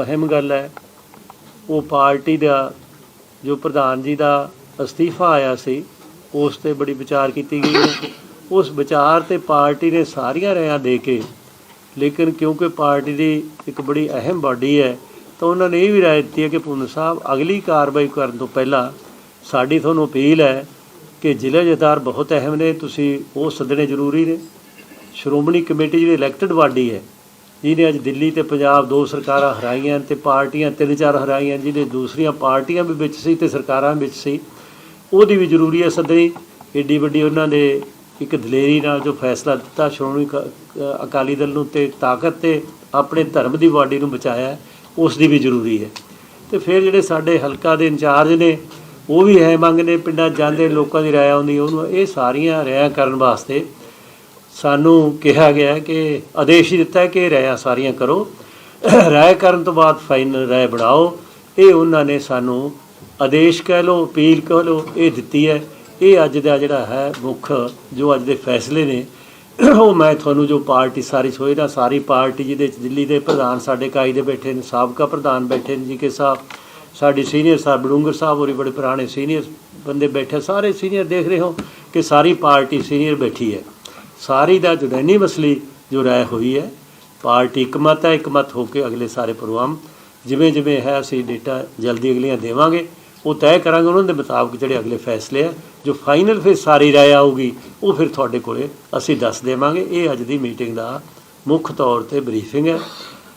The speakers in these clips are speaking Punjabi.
ਅਹਿਮ ਗੱਲ ਹੈ। ਉਹ ਪਾਰਟੀ ਦਾ, ਜੋ ਪ੍ਰਧਾਨ ਜੀ ਦਾ ਅਸਤੀਫਾ ਆਇਆ ਸੀ, ਉਸ ਤੇ ਬੜੀ ਵਿਚਾਰ ਕੀਤੀ ਗਈ ਹੈ। ਉਸ ਵਿਚਾਰ ਤੇ ਪਾਰਟੀ ਨੇ ਸਾਰੀਆਂ ਰਾਇਆਂ ਦੇ ਕੇ, ਲੇਕਿਨ ਕਿਉਂਕਿ ਪਾਰਟੀ ਦੀ ਇੱਕ ਬੜੀ ਅਹਿਮ ਬਾਡੀ ਹੈ, ਤਾਂ ਉਹਨਾਂ ਨੇ ਇਹ ਵੀ ਰਾਏ ਦਿੱਤੀ ਹੈ ਕਿ ਪੁੰਨ ਸਾਹਿਬ ਅਗਲੀ ਕਾਰਵਾਈ ਕਰਨ ਤੋਂ ਪਹਿਲਾਂ ਸਾਡੀ ਤੁਹਾਨੂੰ ਅਪੀਲ ਹੈ ਕਿ ਜ਼ਿਲ੍ਹਾ ਜਥੇਦਾਰ ਬਹੁਤ ਅਹਿਮ ਨੇ, ਤੁਸੀਂ ਉਹ ਸੱਦਣੇ ਜ਼ਰੂਰੀ ਨੇ। ਸ਼੍ਰੋਮਣੀ ਕਮੇਟੀ ਜਿਹੜੀ ਇਲੈਕਟਡ ਬਾਡੀ ਹੈ ਜਿਹਨੇ ਅੱਜ ਦਿੱਲੀ ਤੇ ਪੰਜਾਬ ਦੋ ਸਰਕਾਰਾਂ ਹਰਾਈਆਂ ਤੇ ਪਾਰਟੀਆਂ, ਤਿੰਨ ਚਾਰ ਹਰਾਈਆਂ ਜਿਹਦੇ ਦੂਸਰੀਆਂ ਪਾਰਟੀਆਂ ਵੀ ਵਿੱਚ ਸੀ ਤੇ ਸਰਕਾਰਾਂ ਵਿੱਚ ਸੀ, ਉਹਦੀ ਵੀ ਜ਼ਰੂਰੀ ਹੈ ਸੱਦਣੀ ਏਡੀ ਵੱਡੀ ਉਹਨਾਂ ਦੇ ਇੱਕ ਦਲੇਰੀ ਨਾਲ ਜੋ ਫੈਸਲਾ ਦਿੱਤਾ, ਸ਼੍ਰੋਮਣੀ ਕ- ਅਕਾਲੀ ਦਲ ਨੂੰ ਤੇ ਤਾਕਤ ਤੇ ਆਪਣੇ ਧਰਮ ਦੀ ਬਾਡੀ ਨੂੰ ਬਚਾਇਆ, ਉਸ ਦੀ ਵੀ ਜ਼ਰੂਰੀ ਹੈ। ਤੇ ਫਿਰ ਜਿਹੜੇ ਸਾਡੇ ਹਲਕਾ ਦੇ ਇੰਚਾਰਜ ਨੇ, ਉਹ ਵੀ ਹੈ ਮੰਗ ਨੇ, ਪਿੰਡਾਂ 'ਚ ਜਾਂਦੇ ਲੋਕਾਂ ਦੀ ਰਾਏ ਆਉਂਦੀ, ਉਹਨੂੰ ਇਹ ਸਾਰੀਆਂ ਰਾਇਆਂ ਕਰਨ ਵਾਸਤੇ ਸਾਨੂੰ ਕਿਹਾ ਗਿਆ ਕਿ ਆਦੇਸ਼ ਹੀ ਦਿੱਤਾ ਕਿ ਰਾਇਆਂ ਸਾਰੀਆਂ ਕਰੋ। ਰਾਏ ਕਰਨ ਤੋਂ ਬਾਅਦ ਫਾਈਨਲ ਰਾਏ ਬਣਾਓ। ਇਹ ਉਹਨਾਂ ਨੇ ਸਾਨੂੰ ਆਦੇਸ਼ ਕਹਿ ਲਓ, ਅਪੀਲ ਕਹਿ ਲਓ, ਇਹ ਦਿੱਤੀ ਹੈ। ਇਹ ਅੱਜ ਦਾ ਜਿਹੜਾ ਹੈ ਮੁੱਖ ਜੋ ਅੱਜ ਦੇ ਫੈਸਲੇ ਨੇ, ਉਹ ਮੈਂ ਤੁਹਾਨੂੰ ਜੋ ਪਾਰਟੀ ਸਾਰੀ ਸੋਈ ਨਾ ਸਾਰੀ ਪਾਰਟੀ ਜਿਹਦੇ ਚ ਦਿੱਲੀ ਦੇ ਪ੍ਰਧਾਨ ਸਾਡੇ ਕਾਈ ਦੇ ਬੈਠੇ ਨੇ, ਸਾਬਕਾ ਪ੍ਰਧਾਨ ਬੈਠੇ ਨੇ ਜੀ ਕੇ ਸਾਹਿਬ, ਸਾਡੀ ਸੀਨੀਅਰ ਸਾਹਿਬ ਬੜੂੰਗਰ ਸਾਹਿਬ ਹੋਰੀ ਬੜੇ ਪੁਰਾਣੇ ਸੀਨੀਅਰ ਬੰਦੇ ਬੈਠੇ, ਸਾਰੇ ਸੀਨੀਅਰ ਦੇਖ ਰਹੇ ਹੋ ਕਿ ਸਾਰੀ ਪਾਰਟੀ ਸੀਨੀਅਰ ਬੈਠੀ ਹੈ। ਸਾਰੀ ਦਾ ਜੁਡੈਨੀ ਮਸਲੀ ਜੋ ਰਾਏ ਹੋਈ ਹੈ ਪਾਰਟੀ ਇਕਮਤ ਹੈ ਇਕਮਤ ਹੋ ਕੇ ਅਗਲੇ ਸਾਰੇ ਪ੍ਰੋਗਰਾਮ ਜਿਵੇਂ ਜਿਵੇਂ ਹੈ ਅਸੀਂ ਡੇਟਾ ਜਲਦੀ ਅਗਲੀਆਂ ਦੇਵਾਂਗੇ ਉਹ ਤੈਅ ਕਰਾਂਗੇ ਉਹਨਾਂ ਦੇ ਮੁਤਾਬਕ ਜਿਹੜੇ ਅਗਲੇ ਫੈਸਲੇ ਆ ਜੋ ਫਾਈਨਲ ਫਿਰ ਸਾਰੀ ਰਾਏ ਆਊਗੀ ਉਹ ਫਿਰ ਤੁਹਾਡੇ ਕੋਲੇ ਅਸੀਂ ਦੱਸ ਦੇਵਾਂਗੇ। ਇਹ ਅੱਜ ਦੀ ਮੀਟਿੰਗ ਦਾ ਮੁੱਖ ਤੌਰ ਤੇ ਬਰੀਫਿੰਗ ਹੈ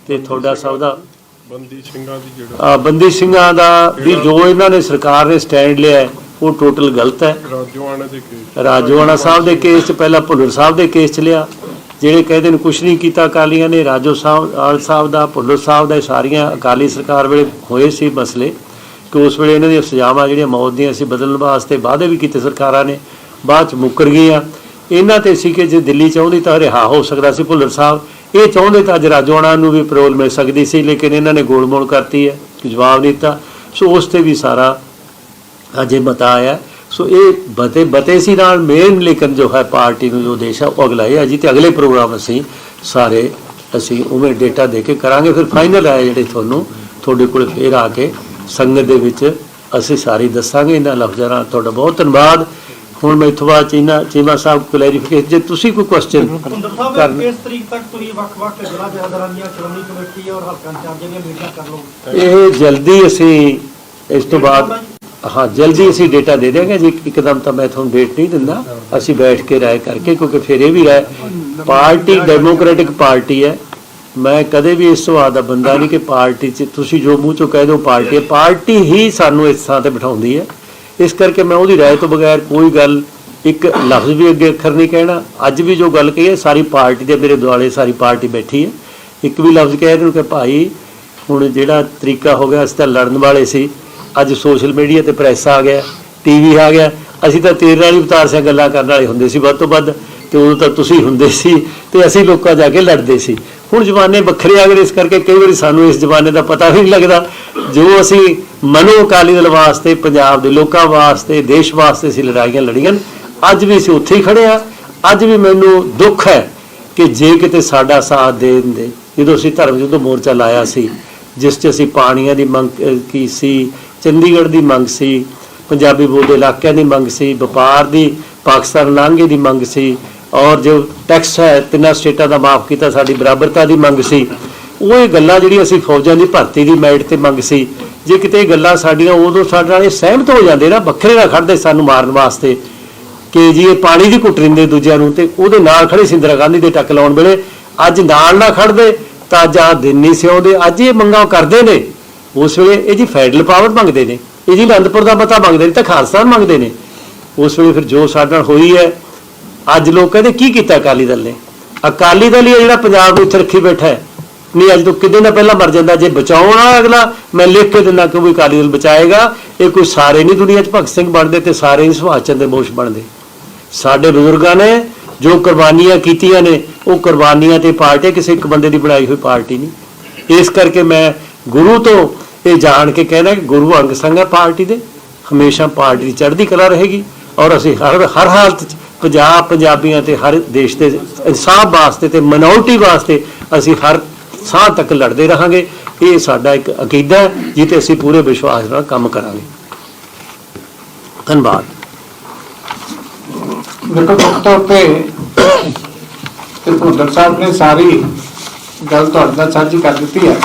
ਤੇ ਤੁਹਾਡਾ ਸਭ ਦਾ ਬੰਦੀ ਸਿੰਘਾਂ ਦੀ ਜਿਹੜਾ ਬੰਦੀ ਸਿੰਘਾਂ ਦਾ ਵੀ ਜੋ ਇਹਨਾਂ ਨੇ ਸਰਕਾਰ ਨੇ ਸਟੈਂਡ ਲਿਆ ਹੈ, ਉਹ ਟੋਟਲ ਗਲਤ ਹੈ। ਰਾਜੋਆਣਾ ਦੇ ਕੇਸ ਰਾਜੋਆਣਾ ਸਾਹਿਬ ਦੇ ਕੇਸ 'ਚ ਪਹਿਲਾਂ ਭੁੱਲਰ ਸਾਹਿਬ ਦੇ ਕੇਸ 'ਚ ਲਿਆ। ਜਿਹੜੇ ਕਹਿੰਦੇ ਨੇ ਕੁਛ ਨਹੀਂ ਕੀਤਾ ਅਕਾਲੀਆਂ ਨੇ ਰਾਜੋ ਸਾਹਿਬ ਆਲ ਸਾਹਿਬ ਦਾ ਭੁੱਲਰ ਸਾਹਿਬ ਦਾ ਸਾਰੀਆਂ ਅਕਾਲੀ ਸਰਕਾਰ ਵੇਲੇ ਹੋਏ ਸੀ ਮਸਲੇ। ਕਿ ਉਸ ਵੇਲੇ ਇਹਨਾਂ ਦੀਆਂ ਸਜ਼ਾਵਾਂ ਜਿਹੜੀਆਂ ਮੌਤ ਦੀਆਂ ਸੀ ਬਦਲਣ ਵਾਸਤੇ ਵਾਅਦੇ ਵੀ ਕੀਤੇ ਸਰਕਾਰਾਂ ਨੇ ਬਾਅਦ 'ਚ ਮੁੱਕਰ ਗਈਆਂ। ਇਹਨਾਂ ਤੇ ਸੀ ਕਿ ਜੇ ਦਿੱਲੀ ਚਾਹੁੰਦੀ ਤਾਂ ਰਿਹਾ ਹੋ ਸਕਦਾ ਸੀ ਭੁੱਲਰ ਸਾਹਿਬ। ਇਹ ਚਾਹੁੰਦੇ ਤਾਂ ਅੱਜ ਰਾਜੋਆਣਾ ਨੂੰ ਵੀ ਪਰੋਲ ਮਿਲ ਸਕਦੀ ਸੀ ਲੇਕਿਨ ਇਹਨਾਂ ਨੇ ਗੋਲਮੋਲ ਕਰਤੀ ਹੈ ਜਵਾਬ ਦਿੱਤਾ। ਸੋ ਉਸ ਤੇ ਵੀ ਸਾਰਾ ਅਜੇ ਮਤਾ ਆਇਆ। ਸੋ ਇਹ ਬਤੇ ਬਤੇ ਸੀ ਨਾਲ ਮੇਨ ਲੇਕਿਨ ਜੋ ਹੈ ਪਾਰਟੀ ਨੂੰ ਜੋ ਦੇਸ਼ ਹੈ ਉਹ ਅਗਲਾ ਹੈ ਜੀ ਤੇ ਅਗਲੇ ਪ੍ਰੋਗਰਾਮ ਅਸੀਂ ਸਾਰੇ ਅਸੀਂ ਉਵੇਂ ਡੇਟਾ ਦੇ ਕੇ ਕਰਾਂਗੇ। ਫਿਰ ਫਾਈਨਲ ਹੈ ਜਿਹੜੇ ਤੁਹਾਨੂੰ ਤੁਹਾਡੇ ਕੋਲ ਫੇਰ ਆ ਕੇ ਸੰਗਤ ਦੇ ਵਿੱਚ ਅਸੀਂ ਸਾਰੀ ਦੱਸਾਂਗੇ। ਇਹਨਾਂ ਲਫ਼ਜ਼ਾਂ ਨਾਲ ਤੁਹਾਡਾ ਬਹੁਤ ਧੰਨਵਾਦ। ਹੁਣ ਮੈਂ ਇਥੋਂ ਬਾਅਦ ਚੀਨਾ ਚੀਮਾ ਸਾਹਿਬ ਕਲੈਰੀਫਿਕੇਸ਼ਨ ਜੇ ਤੁਸੀਂ ਕੋਈ ਕੁਐਸਚਨ ਕਰਨ ਕਿਸ ਤਰੀਕ ਤੱਕ ਤੁਸੀਂ ਵੱਖ-ਵੱਖ ਜ਼ਿਲ੍ਹਾ ਜਥੇਦਾਰਾਂ ਦੀਆਂ ਸ਼੍ਰੋਮਣੀ ਕਮੇਟੀ ਔਰ ਹਲਕਾ ਇੰਚਾਰਜਾਂ ਦੀਆਂ ਮੀਟਿੰਗਾਂ ਕਰ ਲਓ ਇਹ ਜਲਦੀ ਅਸੀਂ ਇਸ ਤੋਂ ਬਾਅਦ ਹਾਂ, ਜਲਦੀ ਅਸੀਂ ਡੇਟਾ ਦੇ ਦੇਵਾਂਗੇ ਜੀ ਇੱਕਦਮ ਤਾਂ ਮੈਂ ਤੁਹਾਨੂੰ ਡੇਟ ਨਹੀਂ ਦਿੰਦਾ। ਅਸੀਂ ਬੈਠ ਕੇ ਰਾਏ ਕਰਕੇ, ਕਿਉਂਕਿ ਫਿਰ ਇਹ ਵੀ ਰਾਏ, ਪਾਰਟੀ ਡੈਮੋਕ੍ਰੈਟਿਕ ਪਾਰਟੀ ਹੈ। ਮੈਂ ਕਦੇ ਵੀ ਇਸ ਸੁਭਾਅ ਦਾ ਬੰਦਾ ਨਹੀਂ ਕਿ ਪਾਰਟੀ 'ਚ, ਤੁਸੀਂ ਜੋ ਮੂੰਹ ਚੋਂ ਕਹਿ ਦਿਓ ਪਾਰਟੀ ਹੈ। ਪਾਰਟੀ ਹੀ ਸਾਨੂੰ ਇਸ ਥਾਂ ਤੇ ਬਿਠਾਉਂਦੀ ਹੈ। ਇਸ ਕਰਕੇ ਮੈਂ ਉਹਦੀ ਰਾਏ ਤੋਂ ਬਗੈਰ ਕੋਈ ਗੱਲ, ਇੱਕ ਲਫ਼ਜ਼ ਵੀ ਅੱਗੇ ਅੱਖਰ ਨਹੀਂ ਕਹਿਣਾ। ਅੱਜ ਵੀ ਜੋ ਗੱਲ ਕਹੀ ਹੈ, ਸਾਰੀ ਪਾਰਟੀ ਦੇ ਮੇਰੇ ਦੁਆਲੇ ਸਾਰੀ ਪਾਰਟੀ ਬੈਠੀ ਹੈ। ਇੱਕ ਵੀ ਲਫ਼ਜ਼ ਕਹਿ ਦਿਓ ਕਿ ਭਾਈ, ਹੁਣ ਜਿਹੜਾ ਤਰੀਕਾ ਹੋ ਗਿਆ, ਅਸੀਂ ਤਾਂ ਲੜਨ ਵਾਲੇ ਸੀ। ਅੱਜ ਸੋਸ਼ਲ ਮੀਡੀਆ ਤੇ ਪ੍ਰੈਸ ਆ ਗਿਆ ਟੀਵੀ ਆ ਗਿਆ। ਅਸੀਂ ਤਾਂ ਤੇਰੇ ਨਾਲ ਹੀ ਉਤਾਰ ਸਿਆ ਗੱਲਾਂ ਕਰਨ ਵਾਲੇ ਹੁੰਦੇ ਸੀ ਵੱਧ ਤੋਂ ਵੱਧ ਤੇ ਉਦੋਂ ਤਾਂ ਤੁਸੀਂ ਹੁੰਦੇ ਸੀ ਤੇ ਅਸੀਂ ਲੋਕਾਂ ਜਾ ਕੇ ਲੜਦੇ ਸੀ। ਹੁਣ ਜ਼ਮਾਨੇ ਵੱਖਰੇ ਆ ਗਏ ਇਸ ਕਰਕੇ ਕਈ ਵਾਰੀ ਸਾਨੂੰ ਇਸ ਜ਼ਮਾਨੇ ਦਾ ਪਤਾ ਵੀ ਨਹੀਂ ਲੱਗਦਾ। ਜੋ ਅਸੀਂ ਮਨੋ ਅਕਾਲੀ ਦਲ ਵਾਸਤੇ ਪੰਜਾਬ ਦੇ ਲੋਕਾਂ ਵਾਸਤੇ ਦੇਸ਼ ਵਾਸਤੇ ਅਸੀਂ ਲੜਾਈਆਂ ਲੜੀਆਂ ਅੱਜ ਵੀ ਅਸੀਂ ਉੱਥੇ ਹੀ ਖੜੇ ਆ। ਅੱਜ ਵੀ ਮੈਨੂੰ ਦੁੱਖ ਹੈ ਕਿ ਜੇ ਕਿਤੇ ਸਾਡਾ ਸਾਥ ਦੇ ਦਿੰਦੇ। ਜਦੋਂ ਅਸੀਂ ਧਰਮ ਯੁੱਧ ਮੋਰਚਾ ਲਾਇਆ ਸੀ ਜਿਸ 'ਚ ਅਸੀਂ ਪਾਣੀਆਂ ਦੀ ਮੰਗ ਅਹ, ਕੀ ਸੀ ਚੰਡੀਗੜ੍ਹ ਦੀ ਮੰਗ ਸੀ, ਪੰਜਾਬੀ ਬੋਲਦੇ ਇਲਾਕਿਆਂ ਦੀ ਮੰਗ ਸੀ, ਵਪਾਰ ਦੀ, ਪਾਕਿਸਤਾਨ ਲਾਂਘੇ ਦੀ ਮੰਗ ਸੀ, ਔਰ ਜੋ ਟੈਕਸ ਹੈ, ਤਿੰਨਾਂ ਸਟੇਟਾਂ ਦਾ ਮਾਫ ਕੀਤਾ, ਸਾਡੀ ਬਰਾਬਰਤਾ ਦੀ ਮੰਗ ਸੀ। ਉਹ ਇਹ ਗੱਲਾਂ ਜਿਹੜੀਆਂ ਅਸੀਂ ਫੌਜਾਂ ਦੀ ਭਰਤੀ ਦੀ ਮੈਰਿਟ ਤੇ ਮੰਗ ਸੀ, ਜੇ ਕਿਤੇ ਇਹ ਗੱਲਾਂ ਸਾਡੀਆਂ ਉਦੋਂ ਸਾਡੇ ਨਾਲ ਇਹ ਸਹਿਮਤ ਹੋ ਜਾਂਦੇ ਨਾ, ਵੱਖਰੇ ਨਾ ਖੜਦੇ ਸਾਨੂੰ ਮਾਰਨ ਵਾਸਤੇ, ਕਿ ਜੀ ਇਹ ਪਾਣੀ ਦੀ ਘੁੱਟ ਰਿੰਦੇ ਦੂਜਿਆਂ ਨੂੰ ਤੇ ਉਹਦੇ ਨਾਲ ਖੜੇ ਸੀ ਇੰਦਰਾ ਗਾਂਧੀ ਦੇ ਟੱਕ ਲਾਉਣ ਵੇਲੇ, ਅੱਜ ਨਾਲ ਨਾ ਖੜਦੇ ਤਾਂ ਅੱਜ ਆਹ ਦਿਨ ਨਹੀਂ ਸੀ ਅੱਜ ਇਹ ਮੰਗਾਂ ਕਰਦੇ ਨੇ। ਉਸ ਵੇਲੇ ਇਹ ਜੀ ਫੈਡਰਲ ਪਾਵਰ ਮੰਗਦੇ ਨੇ ਇਹ ਜੀ ਅਨੰਦਪੁਰ ਦਾ ਪਤਾ ਮੰਗਦੇ ਨੇ ਤਾਂ ਖਾਲਸਤਾਨ ਮੰਗਦੇ ਨੇ। ਉਸ ਵੇਲੇ ਫਿਰ ਜੋ ਸਾਡੇ ਨਾਲ ਹੋਈ ਹੈ, ਅੱਜ ਲੋਕ ਕਹਿੰਦੇ ਕੀ ਕੀਤਾ ਅਕਾਲੀ ਦਲ ਨੇ? ਅਕਾਲੀ ਦਲ ਹੀ ਹੈ ਜਿਹੜਾ ਪੰਜਾਬ ਨੂੰ ਇੱਥੇ ਰੱਖੀ ਬੈਠਾ ਹੈ। ਨਹੀਂ, ਅੱਜ ਤੋਂ ਕਿਤੇ ਨਾ ਪਹਿਲਾਂ ਮਰ ਜਾਂਦਾ, ਜੇ ਬਚਾਉਣਾ ਅਗਲਾ, ਮੈਂ ਲਿਖ ਕੇ ਦਿੰਦਾ ਕਿ ਵੀ ਅਕਾਲੀ ਦਲ ਬਚਾਏਗਾ। ਇਹ ਕੋਈ ਸਾਰੇ ਨਹੀਂ ਦੁਨੀਆ 'ਚ ਭਗਤ ਸਿੰਘ ਬਣਦੇ ਤੇ ਸਾਰੇ ਨਹੀਂ ਸੁਭਾਸ਼ ਚੰਦਰ ਬੋਸ ਬਣਦੇ। ਸਾਡੇ ਬਜ਼ੁਰਗਾਂ ਨੇ ਜੋ ਕੁਰਬਾਨੀਆਂ ਕੀਤੀਆਂ ਨੇ, ਉਹ ਕੁਰਬਾਨੀਆਂ ਤੇ ਪਾਰਟੀ ਕਿਸੇ ਇੱਕ ਬੰਦੇ ਦੀ ਬਣਾਈ ਹੋਈ ਪਾਰਟੀ ਨਹੀਂ। ਇਸ ਕਰਕੇ ਮੈਂ ਗੁਰੂ ਤੋਂ ਇਹ ਜਾਣ ਕੇ ਕਹਿਣਾ ਕਿ ਗੁਰੂ ਅੰਗ ਸੰਗ ਹੈ ਪਾਰਟੀ ਦੇ ਹਮੇਸ਼ਾ ਪਾਰਟੀ ਦੀ ਚੜ੍ਹਦੀ ਕਲਾ ਰਹੇਗੀ ਔਰ ਅਸੀਂ ਹਰ ਹਰ ਹਾਲਤ 'ਚ ਪੰਜਾਬ ਪੰਜਾਬੀਆਂ ਤੇ ਹਰ ਦੇਸ਼ ਦੇ ਇਨਸਾਫ ਵਾਸਤੇ ਤੇ ਮਿਨੋਰਟੀ ਵਾਸਤੇ ਅਸੀਂ ਹਰ ਸਾਹ ਤੱਕ ਲੜਦੇ ਰਹਾਂਗੇ। ਇਹ ਸਾਡਾ ਇੱਕ ਅਕੀਦਾ ਹੈ ਜਿੱਤੇ ਅਸੀਂ ਪੂਰੇ ਵਿਸ਼ਵਾਸ ਨਾਲ ਕੰਮ ਕਰਾਂਗੇ। ਧੰਨਵਾਦ। ਦੇਖੋ, ਮੁੱਖ ਤੌਰ ਤੇ ਤੇ ਭੁੱਲਰ ਸਾਹਿਬ ਨੇ ਸਾਰੀ ਗੱਲ ਤੁਹਾਡੇ ਨਾਲ ਸਾਂਝੀ ਕਰ ਦਿੱਤੀ ਹੈ।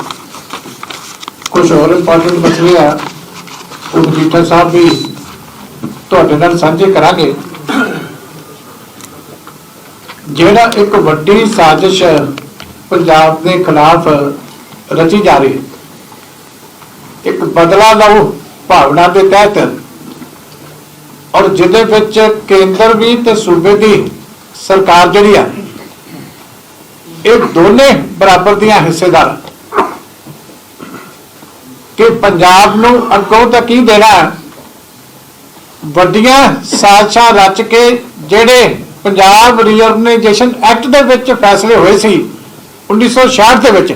ਕੁਝ ਹੋਰ ਇੰਪੋਰਟੈਂਟ ਮਸਲੇ ਆ, ਉਹ ਮਜੀਠਾ ਸਾਹਿਬ ਵੀ ਤੁਹਾਡੇ ਨਾਲ ਸਾਂਝੇ ਕਰਾਂਗੇ। ਜਿਹੜਾ ਇੱਕ ਵੱਡੀ ਸਾਜ਼ਿਸ਼ ਪੰਜਾਬ ਦੇ ਖਿਲਾਫ ਰਚੀ ਜਾ ਰਹੀ ਹੈ, ਇੱਕ ਬਦਲਾ ਲਓ ਭਾਵਨਾ ਦੇ ਤਹਿਤ ਔਰ ਜਿਹਦੇ ਵਿੱਚ ਕੇਂਦਰ ਵੀ ਤੇ ਸੂਬੇ ਦੀ ਸਰਕਾਰ ਜਿਹੜੀ ਆ, ਇਹ ਦੋਨੇ ਬਰਾਬਰ ਦੀਆਂ ਹਿੱਸੇਦਾਰ ਕਿ ਪੰਜਾਬ ਨੂੰ ਅੱਗੋਂ ਤਾਂ ਕੀ ਦੇਣਾ? ਵੱਡੀਆਂ ਸਾਜ਼ਿਸ਼ਾਂ ਰਚ ਕੇ ਜਿਹੜੇ ਪੰਜਾਬ ਰੀਆਰਗਨਾਈਜੇਸ਼ਨ ਐਕਟ ਦੇ ਵਿੱਚ ਫੈਸਲੇ ਹੋਏ ਸੀ 1966 ਦੇ ਵਿੱਚ,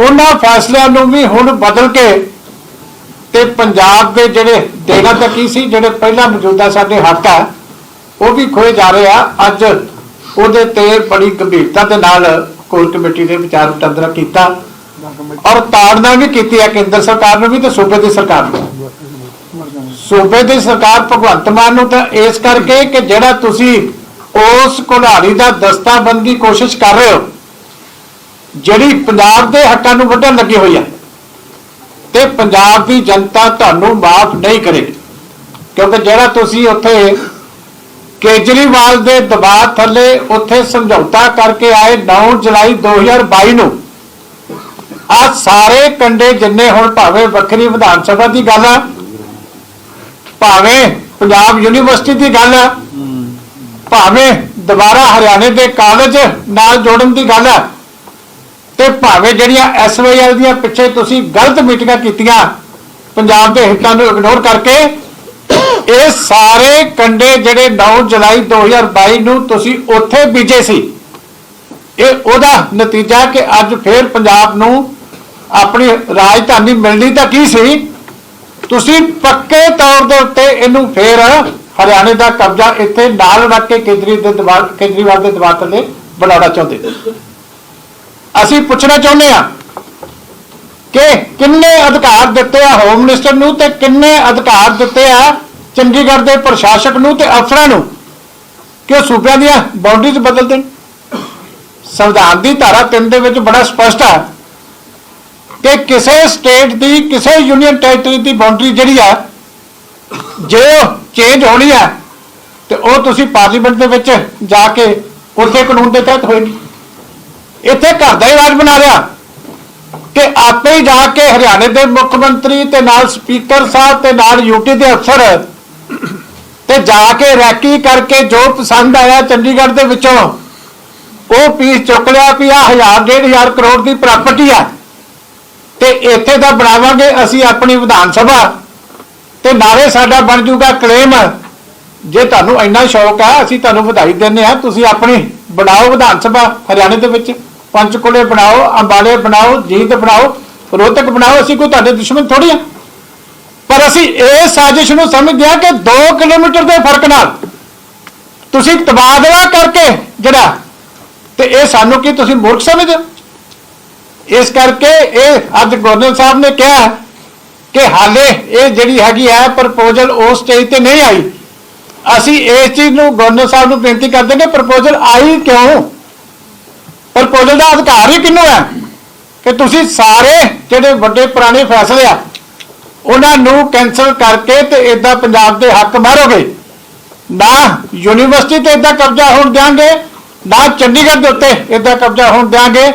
ਉਹਨਾਂ ਫੈਸਲਿਆਂ ਨੂੰ ਵੀ ਹੁਣ ਬਦਲ ਕੇ ਤੇ ਪੰਜਾਬ ਦੇ ਜਿਹੜੇ ਦੇਣਾ ਤਾਂ ਕੀ ਸੀ, ਜਿਹੜੇ ਪਹਿਲਾਂ ਮੌਜੂਦਾ ਸਾਡੇ ਹੱਕ ਆ, ਉਹ ਵੀ ਖੋਏ ਜਾ ਰਹੇ ਆ। ਅੱਜ ਉਹਦੇ ਤੇ ਬੜੀ ਗੰਭੀਰਤਾ ਦੇ ਨਾਲ ਕੋਰ ਕਮੇਟੀ ਨੇ ਵਿਚਾਰ ਵਟਾਂਦਰਾ ਕੀਤਾ। ਔਰ ਤਾੜਨਾ ਵੀ ਕੀਤੀ ਹੈ ਕੇਂਦਰ ਸਰਕਾਰ ਨੂੰ ਵੀ ਤੇ ਸੂਬੇ ਦੀ ਸਰਕਾਰ ਨੂੰ। ਸੂਬੇ ਦੀ ਸਰਕਾਰ ਭਗਵੰਤ ਮਾਨ ਨੂੰ ਤਾਂ ਇਸ ਕਰਕੇ ਕਿ ਜਿਹੜਾ ਤੁਸੀਂ ਉਸ ਘੁਲਾੜੀ ਦਾ ਦਸਤਾਬੰਦੀ ਕੋਸ਼ਿਸ਼ ਕਰ ਰਹੇ ਹੋ, ਜਿਹੜੀ ਪੰਜਾਬ ਦੇ ਹੱਕਾਂ ਨੂੰ ਵੱਢਣ ਲੱਗੀ ਹੋਈ ਹੈ, ਤੇ ਪੰਜਾਬ ਦੀ ਜਨਤਾ ਤੁਹਾਨੂੰ ਮਾਫ ਨਹੀਂ ਕਰੇਗੀ। ਕਿਉਂਕਿ ਜਿਹੜਾ ਤੁਸੀਂ ਉੱਥੇ ਕੇਜਰੀਵਾਲ ਦੇ ਦਬਾਅ ਥੱਲੇ ਉੱਥੇ ਸਮਝੌਤਾ ਕਰਕੇ ਆਏ 9 ਜੁਲਾਈ 2022 ਨੂੰ ਆ ਸਾਰੇ ਕੰਡੇ ਜਿੰਨੇ ਹੁਣ ਭਾਵੇਂ ਵੱਖਰੀ ਵਿਧਾਨ ਸਭਾ ਦੀ ਗੱਲ ਆ, ਭਾਵੇਂ ਪੰਜਾਬ ਯੂਨੀਵਰਸਿਟੀ ਦੀ ਗੱਲ ਆ, ਭਾਵੇਂ ਦੁਬਾਰਾ ਹਰਿਆਣੇ ਦੇ ਕਾਲਜ ਨਾਲ ਜੋੜਨ ਦੀ ਗੱਲ ਆ, ਤੇ ਭਾਵੇਂ ਜਿਹੜੀਆਂ ਐਸਵਾਈਆਰ ਦੀਆਂ ਪਿੱਛੇ ਤੁਸੀਂ ਗਲਤ ਮੀਟਿੰਗਾਂ ਕੀਤੀਆਂ, ਪੰਜਾਬ ਦੇ ਹਿੱਤਾਂ ਨੂੰ ਇਗਨੋਰ ਕਰਕੇ, ਇਹ ਸਾਰੇ ਕੰਡੇ ਜਿਹੜੇ 9 ਜੁਲਾਈ 2022 ਨੂੰ ਤੁਸੀਂ ਉੱਥੇ ਬੀਜੇ ਸੀ, ਇਹ ਉਹਦਾ ਨਤੀਜਾ ਕਿ ਅੱਜ ਫੇਰ ਪੰਜਾਬ ਨੂੰ ਆਪਣੀ ਰਾਜਧਾਨੀ ਮਿਲਣੀ ਤਾਂ ਕੀ ਸੀ? ਤੁਸੀਂ ਪੱਕੇ ਤੌਰ ਦੇ ਉੱਤੇ ਇਹਨੂੰ ਫੇਰ ਹਰਿਆਣੇ ਦਾ ਕਬਜ਼ਾ ਇੱਥੇ ਨਾਲ ਰੱਖ ਕੇ ਕੇਂਦਰੀ ਦੇ ਦਬਾਅ ਕੇਜਰੀਵਾਲ ਦੇ ਦਬਾਅ ਥੱਲੇ ਬਣਾਉਣਾ ਚਾਹੁੰਦੇ। ਅਸੀਂ ਪੁੱਛਣਾ ਚਾਹੁੰਦੇ ਆ ਕਿ ਕਿੰਨੇ ਅਧਿਕਾਰ ਦਿੱਤੇ ਆ ਹੋਮ ਮਿਨਿਸਟਰ ਨੂੰ ਤੇ ਕਿੰਨੇ ਅਧਿਕਾਰ ਦਿੱਤੇ ਆ ਚੰਡੀਗੜ੍ਹ ਦੇ ਪ੍ਰਸ਼ਾਸਕ ਨੂੰ ਤੇ ਅਫਸਰਾਂ ਨੂੰ? ਕਿ ਉਹ ਸੂਬਿਆਂ ਦੀਆਂ ਬਾਉਂਡਰੀਜ਼ ਬਦਲ ਦੇਣ? ਸੰਵਿਧਾਨ ਦੀ ਧਾਰਾ 3 ਦੇ ਵਿੱਚ ਬੜਾ ਸਪਸ਼ਟ ਹੈ। ਕਿ ਕਿਸੇ ਸਟੇਟ ਦੀ, ਕਿਸੇ ਯੂਨੀਅਨ ਟੈਰੀਟਰੀ ਦੀ ਬਾਉਂਡਰੀ ਜਿਹੜੀ ਆ, ਜੇ ਉਹ ਚੇਂਜ ਹੋਣੀ ਆ, ਤੇ ਉਹ ਤੁਸੀਂ ਪਾਰਲੀਮੈਂਟ ਦੇ ਵਿੱਚ ਜਾ ਕੇ ਉਸੇ ਕਾਨੂੰਨ ਦੇ ਤਹਿਤ ਹੋਏਗੀ। ਇੱਥੇ ਘਰ ਦਾ ਹੀ ਰਾਜ ਬਣਾ ਲਿਆ ਕਿ ਆਪੇ ਹੀ ਜਾ ਕੇ ਹਰਿਆਣੇ ਦੇ ਮੁੱਖ ਮੰਤਰੀ ਤੇ ਨਾਲ ਸਪੀਕਰ ਸਾਹਿਬ ਤੇ ਨਾਲ ਯੂਟੀ ਦੇ ਅਫਸਰ ਤੇ ਜਾ ਕੇ ਰੈਕੀ ਕਰਕੇ ਜੋ ਪਸੰਦ ਆਇਆ ਚੰਡੀਗੜ੍ਹ ਦੇ ਵਿੱਚੋਂ, ਉਹ ਪੀਸ ਚੁੱਕ ਲਿਆ ਵੀ ਆ ਹਜ਼ਾਰ, ਡੇਢ ਹਜ਼ਾਰ ਕਰੋੜ ਦੀ ਪ੍ਰਾਪਰਟੀ ਆ। ਤੇ ਇੱਥੇ ਦਾ ਬਣਾਵਾਂਗੇ ਅਸੀਂ ਆਪਣੀ ਵਿਧਾਨ ਸਭਾ। ਤੇ ਨਾਲੇ ਸਾਡਾ ਬਣ ਜੂਗਾ ਕਲੇਮ ਜੇ ਤੁਹਾਨੂੰ ਇੰਨਾ ਸ਼ੌਕ ਆ, ਅਸੀਂ ਤੁਹਾਨੂੰ ਵਧਾਈ ਦਿੰਦੇ ਆ ਤੁਸੀਂ ਆਪਣੀ ਬਣਾਓ ਵਿਧਾਨ ਸਭਾ, ਹਰਿਆਣੇ ਦੇ ਵਿੱਚ। ਪੰਚਕੂਲੇ ਬਣਾਓ, ਅੰਬਾਲੇ ਬਣਾਓ ਜੀਤ ਬਣਾਓ, ਰੋਹਤਕ ਬਣਾਓ, ਅਸੀਂ ਕੋਈ ਤੁਹਾਡੇ ਦੁਸ਼ਮਣ ਥੋੜੀ ਆ ਪਰ ਅਸੀਂ ਇਹ ਸਾਜ਼ਿਸ਼ ਨੂੰ ਸਮਝਦੇ ਆ ਕਿ 2 ਕਿਲੋਮੀਟਰ ਦੇ ਫ਼ਰਕ ਨਾਲ ਤੁਸੀਂ ਤਬਾਦਲਾ ਕਰਕੇ ਜਿਹੜਾ, ਤੇ ਇਹ ਸਾਨੂੰ ਕੀ ਤੁਸੀਂ ਮੂਰਖ ਸਮਝਦੇ ਹੋ? ਇਸ ਕਰਕੇ ਇਹ ਅੱਜ ਗਵਰਨਰ ਸਾਹਿਬ ਨੇ ਕਿਹਾ ਕਿ ਹਾਲੇ ਇਹ ਜਿਹੜੀ ਹੈਗੀ ਹੈ ਪ੍ਰਪੋਜ਼ਲ ਉਸ ਸਟੇਜ ਤੇ ਨਹੀਂ ਆਈ। ਅਸੀਂ ਇਸ ਚੀਜ਼ ਨੂੰ ਗਵਰਨਰ ਸਾਹਿਬ ਨੂੰ ਬੇਨਤੀ ਕਰਦੇ ਕਿ ਪ੍ਰਪੋਜ਼ਲ ਆਈ ਕਿਉਂ? ਪ੍ਰਪੋਜ਼ਲ ਦਾ ਅਧਿਕਾਰ ਹੀ ਕਿਹਨੂੰ ਹੈ? ਕਿ ਤੁਸੀਂ ਸਾਰੇ ਜਿਹੜੇ ਵੱਡੇ ਪੁਰਾਣੇ ਫੈਸਲੇ ਆ, ਉਹਨਾਂ ਨੂੰ ਕੈਨਸਲ ਕਰਕੇ ਤੇ ਇਦਾਂ ਪੰਜਾਬ ਦੇ ਹੱਕ ਮਾਰੋਗੇ। ਨਾ ਯੂਨੀਵਰਸਿਟੀ ਤੇ ਇਦਾਂ ਕਬਜ਼ਾ ਹੋਣ ਦਿਆਂਗੇ, ਨਾ ਚੰਡੀਗੜ੍ਹ ਦੇ ਉੱਤੇ ਇਦਾਂ ਕਬਜ਼ਾ ਹੋਣ ਦਿਆਂਗੇ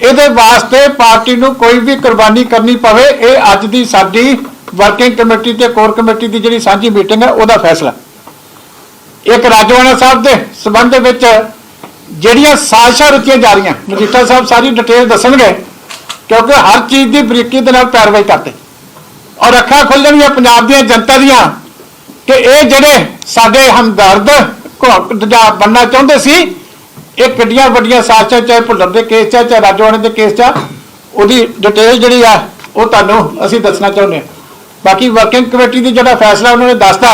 ਇਹਦੇ ਵਾਸਤੇ ਪਾਰਟੀ ਨੂੰ ਕੋਈ ਵੀ ਕੁਰਬਾਨੀ ਕਰਨੀ ਪਵੇ, ਇਹ ਅੱਜ ਦੀ ਸਾਡੀ ਵਰਕਿੰਗ ਕਮੇਟੀ ਤੇ ਕੋਰ ਕਮੇਟੀ ਦੀ ਜਿਹੜੀ ਸਾਂਝੀ ਮੀਟਿੰਗ ਹੈ, ਉਹਦਾ ਫੈਸਲਾ। ਇੱਕ ਰਾਜਵਾਨਾ ਸਾਹਿਬ ਦੇ ਸਬੰਧ ਵਿੱਚ ਜਿਹੜੀਆਂ ਸਾਜ਼ਿਸ਼ਾਂ ਰਚੀਆਂ ਜਾ ਰਹੀਆਂ ਮਜੀਠਾ ਸਾਹਿਬ ਸਾਰੀ ਡਿਟੇਲ ਦੱਸਣਗੇ, ਕਿਉਂਕਿ ਹਰ ਚੀਜ਼ ਦੀ ਬਰੀਕੀ ਦੇ ਨਾਲ ਪੈਰਵਾਈ ਕਰਦੇ। ਔਰ ਅੱਖਾਂ ਖੁੱਲਣਗੀਆਂ ਪੰਜਾਬ ਦੀਆਂ ਜਨਤਾ ਦੀਆਂ ਕਿ ਇਹ ਜਿਹੜੇ ਸਾਡੇ ਹਮਦਰਦ ਘੋਟ ਜਾਂ ਬੰਨਾ ਚਾਹੁੰਦੇ ਸੀ ਇਹ ਕਿੱਡੀਆਂ ਵੱਡੀਆਂ ਸਾਜ਼ਿਸ਼ਾਂ ਚਾਹੇ ਭੁੱਲਰ ਦੇ ਕੇਸ 'ਚ ਆ, ਚਾਹੇ ਰਾਜਵਾਨੇ ਦੇ ਕੇਸ 'ਚ ਆ, ਉਹਦੀ ਡਿਟੇਲ ਜਿਹੜੀ ਆ ਉਹ ਤੁਹਾਨੂੰ ਅਸੀਂ ਦੱਸਣਾ ਚਾਹੁੰਦੇ ਹਾਂ ਬਾਕੀ ਵਰਕਿੰਗ ਕਮੇਟੀ ਦੀ ਜਿਹੜਾ ਫੈਸਲਾ ਉਹਨਾਂ ਨੇ ਦੱਸਤਾ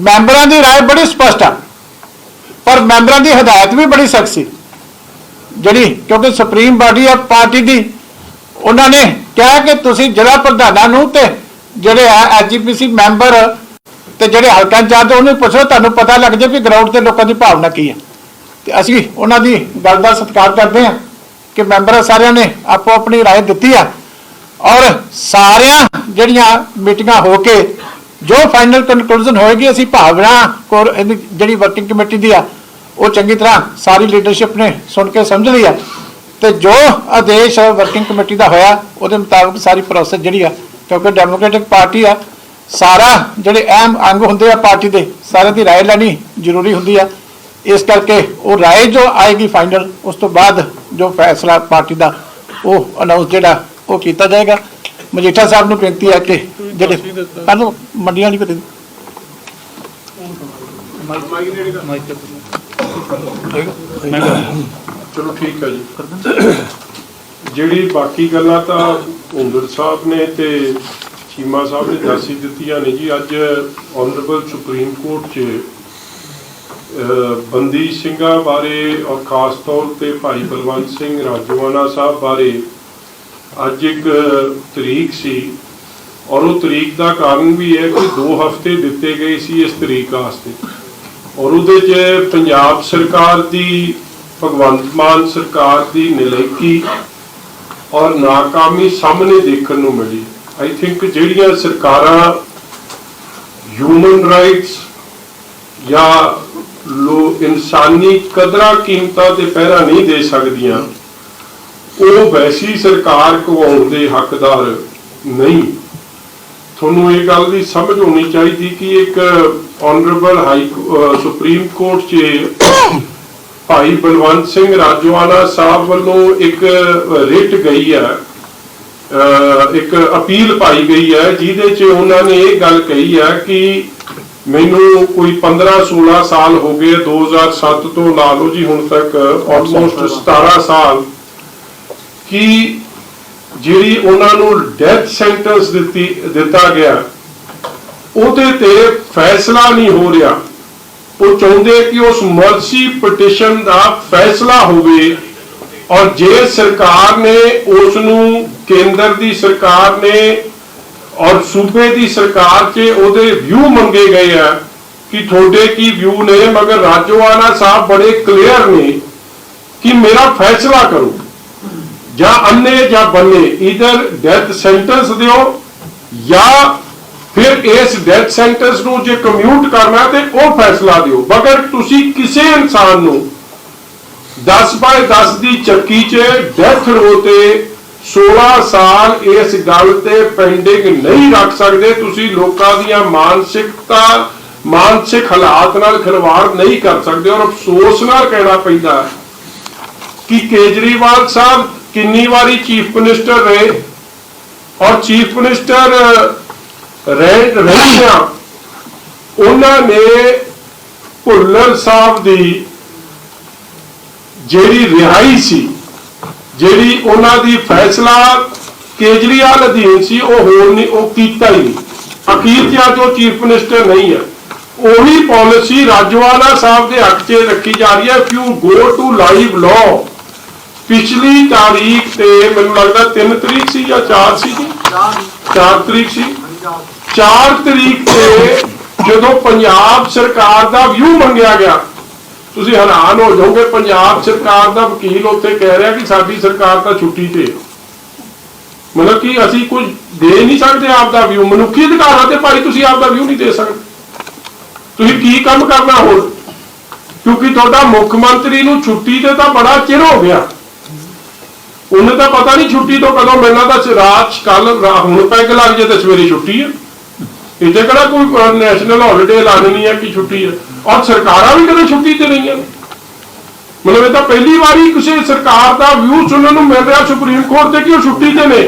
ਮੈਂਬਰਾਂ ਦੀ رائے ਬੜੀ ਸਪਸ਼ਟ ਆ ਪਰ ਮੈਂਬਰਾਂ ਦੀ ਹਦਾਇਤ ਵੀ ਬੜੀ ਸਖਤ ਸੀ ਜਿਹੜੀ ਕਿਉਂਕਿ ਸੁਪਰੀਮ ਬਾਡੀ ਆ ਪਾਰਟੀ ਦੀ ਉਹਨਾਂ ਨੇ ਕਿਹਾ ਕਿ ਤੁਸੀਂ ਜ਼ਿਲ੍ਹਾ ਪ੍ਰਧਾਨਾਂ ਨੂੰ ਤੇ ਜਿਹੜੇ ਆ ਐਸਜੀਪੀਸੀ ਮੈਂਬਰ ਤੇ ਜਿਹੜੇ ਹਲਕਾ ਇੰਚਾਰਜ ਉਹਨੂੰ ਪੁੱਛੋ ਤੁਹਾਨੂੰ ਪਤਾ ਲੱਗ ਜਾਏ ਵੀ ਗਰਾਊਂਡ ਤੇ ਲੋਕਾਂ ਦੀ ਭਾਵਨਾ ਕੀ ਹੈ ਤੇ ਅਸੀਂ ਉਹਨਾਂ ਦੀ ਗੱਲ ਦਾ ਸਤਿਕਾਰ ਕਰਦੇ ਹਾਂ ਕਿ ਮੈਂਬਰਾਂ ਸਾਰਿਆਂ ਨੇ ਆਪੋ ਆਪਣੀ رائے ਦਿੱਤੀ ਆ ਔਰ ਸਾਰਿਆਂ ਜਿਹੜੀਆਂ ਮੀਟਿੰਗਾਂ ਹੋ ਕੇ ਜੋ ਫਾਈਨਲ ਕਨਕਲੂਜਨ ਹੋਏਗੀ ਅਸੀਂ ਭਾਵਨਾ ਕੋਰ ਇਹਦੀ ਜਿਹੜੀ ਵਰਕਿੰਗ ਕਮੇਟੀ ਦੀ ਆ ਉਹ ਚੰਗੀ ਤਰ੍ਹਾਂ ਸਾਰੀ ਲੀਡਰਸ਼ਿਪ ਨੇ ਸੁਣ ਕੇ ਸਮਝ ਲਈ ਆ ਤੇ ਜੋ ਆਦੇਸ਼ ਵਰਕਿੰਗ ਕਮੇਟੀ ਦਾ ਹੋਇਆ ਉਹਦੇ ਮੁਤਾਬਕ ਸਾਰੀ ਪ੍ਰੋਸੈਸ ਜਿਹੜੀ ਆ ਕਿਉਂਕਿ ਡੈਮੋਕ੍ਰੈਟਿਕ ਪਾਰਟੀ ਆ ਸਾਰਾ ਜਿਹੜੇ ਅਹਿਮ ਅੰਗ ਹੁੰਦੇ ਆ ਪਾਰਟੀ ਦੇ ਸਾਰਿਆਂ ਦੀ رائے ਲੈਣੀ ਜ਼ਰੂਰੀ ਹੁੰਦੀ ਆ ਇਸ ਕਰਕੇ ਉਹ ਰਾਏ ਜੋ ਆਏਗੀ ਫਾਈਨਲ ਉਸ ਤੋਂ ਬਾਅਦ ਜੋ ਫੈਸਲਾ ਪਾਰਟੀ ਦਾ ਉਹ ਅਨਾਉਂਸ ਜਿਹੜਾ ਉਹ ਕੀਤਾ ਜਾਏਗਾ। ਮਜੀਠਾ ਸਾਹਿਬ ਨੂੰ ਬੇਨਤੀ ਹੈ ਕਿ ਜਿਹੜੇ ਪਹਿਲਾਂ ਮੰਡੀਆਂ ਨਹੀਂ ਪਤਾ ਚਲੋ ਠੀਕ ਹੈ ਜੀ। ਜਿਹੜੀ ਬਾਕੀ ਗੱਲਾਂ ਤਾਂ ਹੁੰਦਰ ਸਾਹਿਬ ਨੇ ਤੇ ਚੀਮਾ ਸਾਹਿਬ ਨੇ ਦੱਸ ਹੀ ਦਿੱਤੀਆਂ ਨੇ ਜੀ। ਅੱਜ ਆਨਰੇਬਲ ਸੁਪਰੀਮ ਕੋਰਟ 'ਚ ਬੰਦੀ ਸਿੰਘਾਂ ਬਾਰੇ ਔਰ ਖਾਸ ਤੌਰ ਤੇ ਭਾਈ ਬਲਵੰਤ ਸਿੰਘ ਰਾਜੋਆਣਾ ਸਾਹਿਬ ਬਾਰੇ ਅੱਜ ਇੱਕ ਤਰੀਕ ਸੀ ਔਰ ਉਹ ਤਰੀਕ ਦਾ ਕਾਰਨ ਵੀ ਹੈ ਕਿ 2 ਹਫ਼ਤੇ ਦਿੱਤੇ ਗਏ ਸੀ ਇਸ ਤਰੀਕ ਵਾਸਤੇ। ਔਰ ਉਹਦੇ 'ਚ ਪੰਜਾਬ ਸਰਕਾਰ ਦੀ, ਭਗਵੰਤ ਮਾਨ ਸਰਕਾਰ ਦੀ ਨਿਲੇਕੀ ਔਰ ਨਾਕਾਮੀ ਸਾਹਮਣੇ ਦੇਖਣ ਨੂੰ ਮਿਲੀ। ਆਈ ਥਿੰਕ ਜਿਹੜੀਆਂ ਸਰਕਾਰਾਂ ਹਿਊਮਨ ਰਾਈਟਸ ਜਾਂ ਲੋ ਇਨਸਾਨੀ ਕਦਰਾਂ ਕੀਮਤਾਂ ਤੇ ਪਹਿਰਾ ਨਹੀਂ ਦੇ ਸਕਦੀਆਂ। ਉਹ ਵੈਸੀ ਸਰਕਾਰ ਕਵਾਉਣ ਦੇ ਹੱਕਦਾਰ ਨਹੀਂ। ਤੁਹਾਨੂੰ ਇਹ ਗੱਲ ਦੀ ਸਮਝ ਹੋਣੀ ਚਾਹੀਦੀ ਕਿ ਇੱਕ ਆਨਰੇਬਲ ਹਾਈ ਸੁਪਰੀਮ ਕੋਰਟ 'ਚ ਭਾਈ ਬਲਵੰਤ ਸਿੰਘ ਰਾਜੋਆਣਾ ਸਾਹਿਬ ਵੱਲੋਂ ਇੱਕ ਰਿਟ ਗਈ ਹੈ। ਇੱਕ ਅਪੀਲ ਪਾਈ ਗਈ ਹੈ, ਜਿਹਦੇ 'ਚ ਉਹਨਾਂ ਨੇ ਇਹ ਗੱਲ ਕਹੀ ਹੈ ਕਿ ਮੈਨੂੰ ਕੋਈ 15 16 ਸਾਲ ਹੋ ਗਏ 2007 ਤੋਂ ਲਾ ਲਓ ਜੀ ਹੁਣ ਤੱਕ ਆਲਮੋਸਟ 17 ਸਾਲ ਕਿ ਜਿਹੜੀ ਉਹਨਾਂ ਨੂੰ ਡੈਥ ਸੈਂਟੈਂਸ ਦਿੱਤੀ ਦਿੱਤਾ ਗਿਆ ਉਹਦੇ ਤੇ ਫੈਸਲਾ ਨਹੀਂ ਹੋ ਰਿਹਾ। ਉਹ ਚਾਹੁੰਦੇ ਕਿ ਉਸ ਮਰਸੀ ਪਟੀਸ਼ਨ ਦਾ ਫੈਸਲਾ ਹੋਵੇ ਔਰ ਜੇ ਸਰਕਾਰ ਨੇ ਉਸ ਨੂੰ ਕੇਂਦਰ ਦੀ ਸਰਕਾਰ ਨੇ ਔਰ ਸੂਬੇ ਦੀ ਸਰਕਾਰ 'ਚ ਉਹਦੇ ਵਿਊ ਮੰਗੇ ਗਏ ਆ ਕਿ ਤੁਹਾਡੇ ਕੀ ਵਿਊ ਨੇ, ਮਗਰ ਰਾਜੋਆਣਾ ਸਾਹਿਬ ਬੜੇ ਕਲੀਅਰ ਨੇ ਕਿ ਮੇਰਾ ਫੈਸਲਾ ਕਰੋ। ਜਾਂ ਅੰਨੇ ਜਾਂ ਬੰਨੇ ਇਧਰ ਡੈਥ ਸੈਂਟੈਂਸ ਦਿਓ ਜਾਂ ਫਿਰ ਇਸ ਡੈਥ ਸੈਂਟੈਂਸ ਨੂੰ ਜੇ ਕਮਿਊਟ ਕਰਨਾ ਤੇ ਉਹ ਫੈਸਲਾ ਦਿਓ। ਮਗਰ ਤੁਸੀਂ ਕਿਸੇ ਇਨਸਾਨ ਨੂੰ 10 ਬਾਏ 10 ਦੀ ਚੱਕੀ 'ਚ ਡੈਥ ਰੋ ਤੇ 16 ਸਾਲ ਇਸ ਗੱਲ ਤੇ ਪੈਂਡਿੰਗ ਨਹੀਂ ਰੱਖ ਸਕਦੇ, ਤੁਸੀਂ ਲੋਕਾਂ ਦੀਆਂ ਮਾਨਸਿਕਤਾ, ਮਾਨਸਿਕ ਹਾਲਾਤ ਨਾਲ ਖਿਲਵਾੜ ਨਹੀਂ ਕਰ ਸਕਦੇ ਔਰ ਅਫਸੋਸ ਨਾਲ ਕਹਿਣਾ ਪੈਂਦਾ ਕਿ ਕੇਜਰੀਵਾਲ ਸਾਹਿਬ ਕਿੰਨੀ ਵਾਰੀ ਚੀਫ ਮਿਨਿਸਟਰ ਰਹੇ ਔਰ ਚੀਫ ਮਿਨਿਸਟਰ ਰਹਿ, ਰਹਿਆ। ਉਹਨਾਂ ਨੇ ਭੁੱਲਰ ਸਾਹਿਬ ਦੀ ਜਿਹੜੀ ਰਿਹਾਈ ਸੀ ਜਿਹੜੀ ਉਹਨਾਂ ਦੀ ਫੈਸਲਾ ਕੇਜਰੀਵਾਲ ਅਧੀਨ ਸੀ ਉਹ ਹੋਰ ਨਹੀਂ ਉਹ ਕੀਤਾ ਹੀ ਨਹੀਂ। ਅਖੀਰ ਤੇ ਉਹ ਚੀਫ ਮਿਨਿਸਟਰ ਨਹੀਂ ਹੈ। ਉਹੀ ਪਾਲਿਸੀ ਰਾਜਵਾਲਾ ਸਾਹਿਬ ਦੇ ਹੱਕ 'ਚ ਰੱਖੀ ਜਾ ਰਹੀ ਹੈ। You go to Live Law ਪਿਛਲੀ ਤਾਰੀਖ ਤੇ ਮੈਨੂੰ ਲੱਗਦਾ 3 ਤਰੀਕ ਸੀ ਜਾਂ 4 ਸੀ ਜੀ? 4 ਤਰੀਕ ਸੀ। 4 ਤਰੀਕ ਤੇ ਜਦੋਂ ਪੰਜਾਬ ਸਰਕਾਰ ਦਾ ਵਿਊ ਮੰਗਿਆ ਗਿਆ ਤੁਸੀਂ ਹੈਰਾਨ ਹੋ ਜਾਓਗੇ, ਪੰਜਾਬ ਸਰਕਾਰ ਦਾ ਵਕੀਲ ਉੱਥੇ ਕਹਿ ਰਿਹਾ ਕਿ ਸਾਡੀ ਸਰਕਾਰ ਤਾਂ ਛੁੱਟੀ ਤੇ ਮਤਲਬ ਕਿ ਅਸੀਂ ਕੁਝ ਦੇ ਨਹੀਂ ਸਕਦੇ ਆਪ ਦਾ ਵਿਊ ਮਨੁੱਖੀ ਅਧਿਕਾਰਾਂ ਤੇ ਭਾਈ ਤੁਸੀਂ ਆਪ ਦਾ ਵਿਊ ਨਹੀਂ ਦੇ ਸਕਦੇ। ਤੁਸੀਂ ਕੀ ਕੰਮ ਕਰਨਾ ਹੁਣ? ਕਿਉਂਕਿ ਤੁਹਾਡਾ ਮੁੱਖ ਮੰਤਰੀ ਨੂੰ ਛੁੱਟੀ ਤੇ ਤਾਂ ਬੜਾ ਚਿਰ ਹੋ ਗਿਆ। ਉਹਨੇ ਤਾਂ ਪਤਾ ਨਹੀਂ ਛੁੱਟੀ ਤੋਂ ਕਦੋਂ ਮਿਲਣਾ ਤਾਂ ਰਾਤ ਕੱਲ ਹੁਣ ਪੈਗ ਲੱਗ ਜੇ ਤੇ ਸਵੇਰੇ ਛੁੱਟੀ ਹੈ ਇੱਥੇ ਕਿਹੜਾ ਕੋਈ ਨੈਸ਼ਨਲ ਹੌਲੀਡੇ ਐਲਾਨਣੀ ਹੈ ਕਿ ਛੁੱਟੀ ਹੈ ਔਰ ਸਰਕਾਰਾਂ ਵੀ ਕਦੇ ਛੁੱਟੀ ਤੇ ਨਹੀਂ ਹੈ। ਮਤਲਬ ਇਹ ਤਾਂ ਪਹਿਲੀ ਵਾਰੀ ਕਿਸੇ ਸਰਕਾਰ ਦਾ ਵਿਊ ਸੁਣਨ ਨੂੰ ਮਿਲ ਰਿਹਾ ਸੁਪਰੀਮ ਕੋਰਟ ਤੇ ਕਿ ਉਹ ਛੁੱਟੀ ਤੇ ਨੇ।